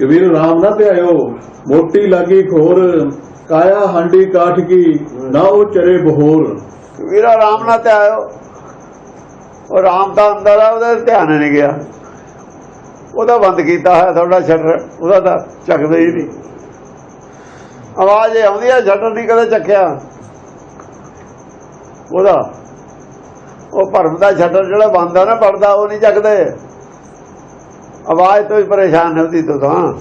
ਕਬੀਰ ਰਾਮ ਨਾ ਧਿਆਇਓ, ਮੋਟੀ ਲਾਗੀ ਖੋਰ ਕਾਇਆ ਹਾਂਡੀ ਕਾਠ ਕੀ, ਨਾ ਉਹ ਚਰੇ ਬਹੋਰ। ਵੀਰਾ ਰਾਮ ਨਾਲ ਤੇ ਉਹ ਰਾਮ ਦਾ ਅੰਦਰ ਆ, ਉਹਦਾ ਧਿਆਨ ਨਹੀਂ ਗਿਆ। ਉਹਦਾ ਬੰਦ ਕੀਤਾ ਹੈ ਤੁਹਾਡਾ ਸ਼ਟਰ ਉਹਦਾ ਤਾਂ ਚੱਕਦਾ ਹੀ ਨਹੀਂ। ਆਵਾਜ਼ ਆਉਂਦੀ ਆ ਸ਼ਟਰ ਨਹੀਂ ਕਦੇ ਚੱਕਿਆ। ਉਹਦਾ, ਉਹ ਭਰਮ ਦਾ ਸ਼ਟਰ ਜਿਹੜਾ ਬੰਦ ਆ ਨਾ ਪੜਦਾ ਉਹ ਨਹੀਂ ਚੱਕਦੇ। ਆਵਾਜ਼ ਤੋਂ ਹੀ ਪਰੇਸ਼ਾਨ ਹੁੰਦੀ ਤੂੰ ਤਾਂ।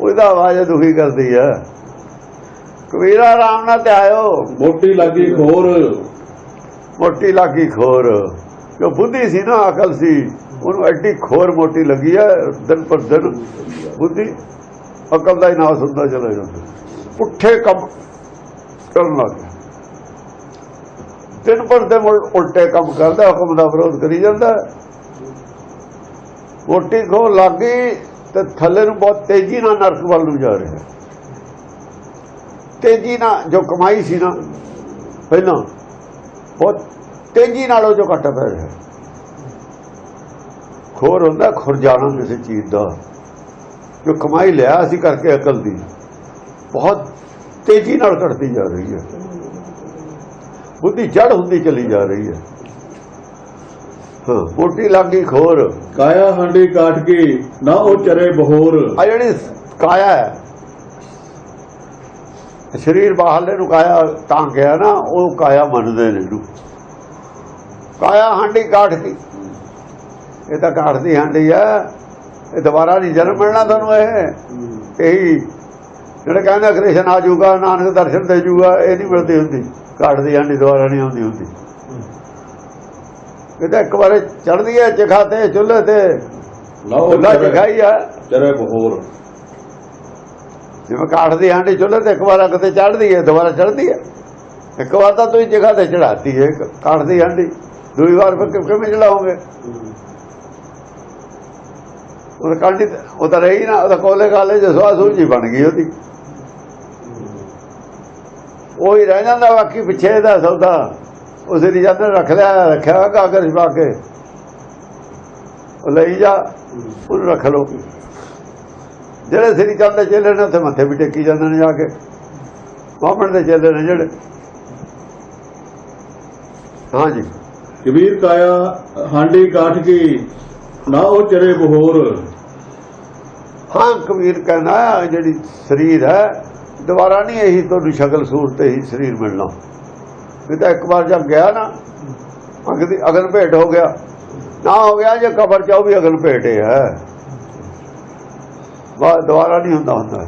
ਉਹਦਾ ਆਵਾਜ਼ ਦੁਖੀ ਕਰਦੀ ਹੈ। ਕਬੀਰਾ ਰਾਮ ਨਾਲ ਤੇ ਆਇਓ। ਮੋਟੀ ਲਾਗੀ ਖੋਰ। ਮੋਟੀ ਲੱਗੀ ਖੋਰ। ਜੋ ਬੁੱਧੀ ਸੀ ਨਾ ਅਕਲ ਸੀ ਉਹਨੂੰ ਐਡੀ ਖੋਰ ਮੋਟੀ ਲੱਗੀ ਹੈ ਦਿਨ ਪਰ ਦਿਨ ਬੁੱਧੀ ਅਕਲ ਦਾ ਹੀ ਨਾਸ ਹੁੰਦਾ ਚਲਾ ਜਾਂਦਾ। ਪੁੱਠੇ ਕੰਮ ਕਰਨ ਲੱਗ ਗਿਆ। ਦਿਨ ਪਰ ਦਿਨ ਉਲ- ਉਲਟੇ ਕੰਮ ਕਰਦਾ ਹੁਕਮ ਦਾ ਵਿਰੋਧ ਕਰੀ ਜਾਂਦਾ। ਮੋਟੀ ਖੋਰ ਲੱਗੀ ਤੇ ਥੱਲੇ ਨੂੰ ਬਹੁਤ ਤੇਜ਼ੀ ਨਾਲ ਨਰਕ ਵੱਲ ਨੂੰ ਜਾ ਰਿਹਾ। ਤੇਜ਼ੀ ਨਾਲ ਜੋ ਕਮਾਈ ਸੀ ਨਾ, ਪਹਿਲਾਂ ਬਹੁਤ ਤੇਜ਼ੀ ਨਾਲ ਉਹ ਜੋ ਘਟ ਪੈ ਰਿਹਾ। ਖੋਰ ਹੁੰਦਾ ਖੁਰਜਾਣਾ ਕਿਸੇ ਚੀਜ਼ ਦਾ। ਜੋ ਕਮਾਈ ਲਿਆ ਸੀ ਕਰਕੇ ਅਕਲ ਦੀ, ਬਹੁਤ ਤੇਜ਼ੀ ਨਾਲ ਘਟਦੀ ਜਾ ਰਹੀ ਹੈ। ਬੁੱਧੀ ਜੜ ਹੁੰਦੀ ਚਲੀ ਜਾ ਰਹੀ ਹੈ। ਹਾਂ। ਮੋਟੀ ਲੱਗੀ ਖੋਰ। ਕਾਇਆ ਹਾਂਡੀ ਕਾਠ ਕੀ ਨਾ ਉਹ ਚਰੇ ਬਹੋਰ। ਆ ਜਿਹੜੀ ਕਾਇਆ ਹੈ ਸਰੀਰ ਬਾਹਰਲੇ ਨੂੰ ਕਾਇਆ ਤਾਂ ਗਿਆ ਨਾ ਉਹ ਕਾਇਆ ਮੰਨਦੇ ਨੇ ਇਹਨੂੰ। ਕਾਇਆ ਹਾਂਡੀ ਕਾਠ ਦੀ ਇਹ ਤਾਂ ਕਾਠ ਦੀ ਹਾਂਡੀ ਆ ਇਹ ਦੁਬਾਰਾ ਨਹੀਂ ਜਨਮ ਮਿਲਣਾ ਤੁਹਾਨੂੰ ਇਹ। ਇਹੀ ਜਿਹੜੇ ਕਹਿੰਦੇ ਕ੍ਰਿਸ਼ਨ ਆ ਜਾਊਗਾ ਨਾਨਕ ਦਰਸ਼ਨ ਦੇ ਜਾਊਗਾ ਇਹ ਨਹੀਂ ਮਿਲਦੀ ਹੁੰਦੀ। ਕਾਠ ਦੀ ਹਾਂਡੀ ਦੁਬਾਰਾ ਨਹੀਂ ਆਉਂਦੀ ਹੁੰਦੀ। ਇਹ ਤਾਂ ਇੱਕ ਵਾਰੇ ਚੜਦੀ ਹੈ ਚਖਾ ਤੇ ਚੁੱਲ੍ਹੇ ਤੇ। ਚੁੱਲ੍ਹਾ ਚਖਾਈ ਆ। ਚਰੇ ਬਹੋਰ। ਜਿਵੇਂ ਕਾਠ ਦੀ ਹਾਂਡੀ ਚੁੱਲ੍ਹੇ ਤੇ ਇੱਕ ਵਾਰ ਅੱਗ ਤੇ ਚੜਦੀ ਹੈ ਦੁਬਾਰਾ ਚੜਦੀ ਹੈ ਇੱਕ ਵਾਰ ਤਾਂ ਤੁਸੀਂ ਜਗ੍ਹਾ ਤੇ ਚੜਾਤੀ ਹੈ ਕਾਠ ਦੀ ਹਾਂਡੀ ਦੂਜੀ ਵਾਰ ਫਿਰ ਕਿਵੇਂ ਚੜਾਓਗੇ ਉਹ ਕਾਂਡੀ ਉਹ ਤਾਂ ਰਹੀ ਨਾ ਉਹ ਕੋਲੇ ਕਾਲੇ ਜਿਹਾ ਸਵਾਹ ਸੂਝੀ ਬਣ ਗਈ ਉਹਦੀ। ਉਹ ਹੀ ਰਹਿ ਜਾਂਦਾ ਬਾਕੀ ਪਿੱਛੇ ਦਾ ਸੌਦਾ। ਉਸੇ ਦੀ ਜਾਂਦੇ ਰੱਖ ਲਿਆ ਰੱਖਿਆ ਕਾਗਜ਼ ਪਾ ਕੇ। ਉਹ ਲਈ ਜਾ ਉਹਨੂੰ ਰੱਖ ਲਓ। ਜਿਹੜੇ ਸ੍ਰੀ ਚੰਦ ਦੇ ਚੇਲੇ ਨੇ ਉੱਥੇ ਮੱਥੇ ਵੀ ਟੇਕੀ ਜਾਂਦੇ ਨੇ ਜਾ ਕੇ। ਬਾਹਮਣ ਦੇ ਚੇਲੇ ਨੇ ਜਿਹੜੇ। ਹਾਂਜੀ ਕਬੀਰ ਕਾਇਆ ਹਾਂਡੀ ਕਾਠ ਕੀ ਨਾ ਉਹ ਚਰੇ ਬਹੋਰ। ਹਾਂ ਕਬੀਰ ਕਹਿੰਦਾ ਜਿਹੜੀ ਸਰੀਰ ਹੈ ਦੁਬਾਰਾ ਨਹੀਂ ਇਹੀ ਤੁਹਾਨੂੰ ਸ਼ਕਲ ਸੂਰਤ ਹੀ ਸਰੀਰ ਮਿਲਣਾ। ਇਹ ਤਾਂ ਇੱਕ ਵਾਰ ਜਦ ਗਿਆ ਨਾ ਅਗ ਅਗਨ ਭੇਟ ਹੋ ਗਿਆ। ਨਾ ਹੋ ਗਿਆ ਜੇ ਕਬਰ ਚ, ਉਹ ਵੀ ਅਗਨ ਭੇਟ ਹੀ ਹੈ ਦੁਬਾਰਾ ਨਹੀਂ ਹੁੰਦਾ ਹੁੰਦਾ।